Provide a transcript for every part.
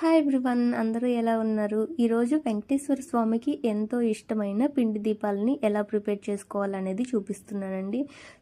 Hi everyone అందరూ ఎలా ఉన్నారు? ఈరోజు వెంకటేశ్వర స్వామికి ఎంతో ఇష్టమైన పిండి దీపాలని ఎలా ప్రిపేర్ చేసుకోవాలనేది చూపిస్తున్నానండి.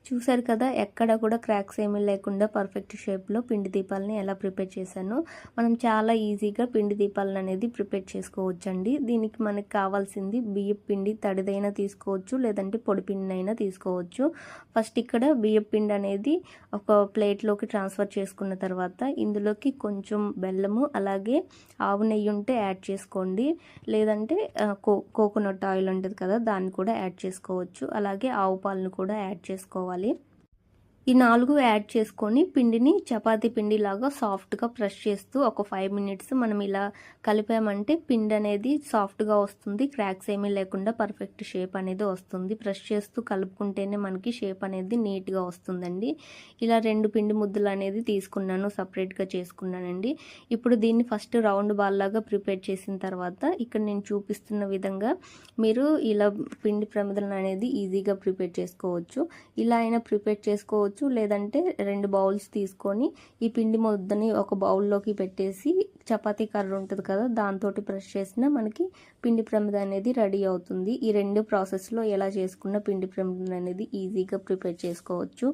చూసారు కదా ఎక్కడ కూడా క్రాక్స్ ఏమీ లేకుండా పర్ఫెక్ట్ షేప్లో పిండి దీపాలని ఎలా ప్రిపేర్ చేశాను మనం చాలా ఈజీగా పిండి దీపాలను అనేది ప్రిపేర్ చేసుకోవచ్చండి. దీనికి మనకి కావాల్సింది బియ్యం పిండి తడిదైనా తీసుకోవచ్చు లేదంటే పొడి పిండి అయినా తీసుకోవచ్చు. ఫస్ట్ ఇక్కడ బియ్యం పిండి అనేది ఒక ప్లేట్లోకి ట్రాన్స్ఫర్ చేసుకున్న తర్వాత ఇందులోకి కొంచెం బెల్లము అలాగే ఆవు నెయ్యి ఉంటే యాడ్ చేసుకోండి. లేదంటే కో కోకోనట్ ఆయిల్ ఉంటుంది కదా దాన్ని కూడా యాడ్ చేసుకోవచ్చు. అలాగే ఆవు పాలను కూడా యాడ్ చేసుకోవాలి. ఈ నాలుగు యాడ్ చేసుకొని పిండిని చపాతీ పిండి లాగా సాఫ్ట్గా ప్రెస్ చేస్తూ ఒక ఫైవ్ మినిట్స్ మనం ఇలా కలిపామంటే పిండి అనేది సాఫ్ట్గా వస్తుంది. క్రాక్స్ ఏమీ లేకుండా పర్ఫెక్ట్ షేప్ అనేది వస్తుంది. ప్రెస్ చేస్తూ కలుపుకుంటేనే మనకి షేప్ అనేది నీట్గా వస్తుందండి. ఇలా రెండు పిండి ముద్దలు అనేది తీసుకున్నాను సపరేట్గా చేసుకున్నానండి. ఇప్పుడు దీన్ని ఫస్ట్ రౌండ్ బాల్ లాగా ప్రిపేర్ చేసిన తర్వాత ఇక్కడ నేను చూపిస్తున్న విధంగా మీరు ఇలా పిండి ప్రమిదలను అనేది ఈజీగా ప్రిపేర్ చేసుకోవచ్చు. ఇలా అయినా ప్రిపేర్ చేసుకోవచ్చు. చేసుకోవచ్చు లేదంటే రెండు బౌల్స్ తీసుకొని ఈ పిండి ముద్దని ఒక బౌల్లోకి పెట్టేసి చపాతీ కర్ర ఉంటుంది కదా దాంతో ప్రెస్ చేసిన మనకి పిండి ప్రమిద అనేది రెడీ అవుతుంది. ఈ రెండు ప్రాసెస్లో ఎలా చేసుకున్న పిండి ప్రమిద అనేది ఈజీగా ప్రిపేర్ చేసుకోవచ్చు.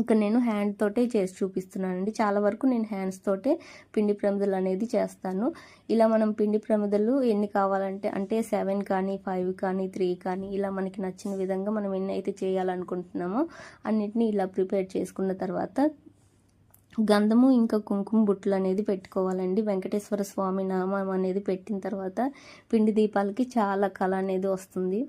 ఇక్కడ నేను హ్యాండ్ తోటే చేసి చూపిస్తున్నానండి. చాలా వరకు నేను హ్యాండ్స్ తోటే పిండి ప్రమిదలు అనేది చేస్తాను. ఇలా మనం పిండి ప్రమిదలు ఎన్ని కావాలంటే అంటే సెవెన్ కానీ ఫైవ్ కానీ త్రీ కానీ ఇలా మనకి నచ్చిన విధంగా మనం ఎన్ని అయితే చేయాలనుకుంటున్నామో అన్నిటినీ ఇలా ప్రిపేర్ చేసుకున్న తర్వాత గంధము ఇంకా కుంకుమ బుట్టలు అనేది పెట్టుకోవాలండి. వెంకటేశ్వర స్వామి నామం అనేది పెట్టిన తర్వాత పిండి దీపాలకి చాలా కళ అనేది వస్తుంది.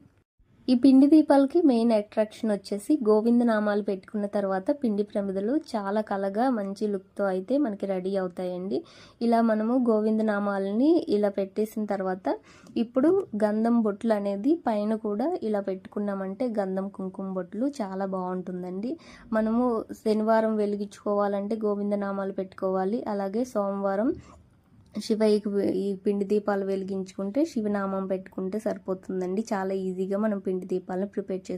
ఈ పిండి దీపాలకి మెయిన్ అట్రాక్షన్ వచ్చేసి గోవింద నామాలు పెట్టుకున్న తర్వాత పిండి ప్రమిదలు చాలా కలగా మంచి లుక్తో అయితే మనకి రెడీ అవుతాయండి. ఇలా మనము గోవింద నామాలని ఇలా పెట్టేసిన తర్వాత ఇప్పుడు గంధం బొట్లు అనేది పైన కూడా ఇలా పెట్టుకున్నామంటే గంధం కుంకుమ బొట్లు చాలా బాగుంటుందండి. మనము శనివారం వెలిగించుకోవాలంటే గోవింద నామాలు పెట్టుకోవాలి. అలాగే సోమవారం శివయ్యకి ఈ పిండి దీపాలు వెలిగించుకుంటే శివనామం పెట్టుకుంటే సరిపోతుందండి. చాలా ఈజీగా మనం పిండి దీపాలను ప్రిపేర్ చేసుకోవచ్చు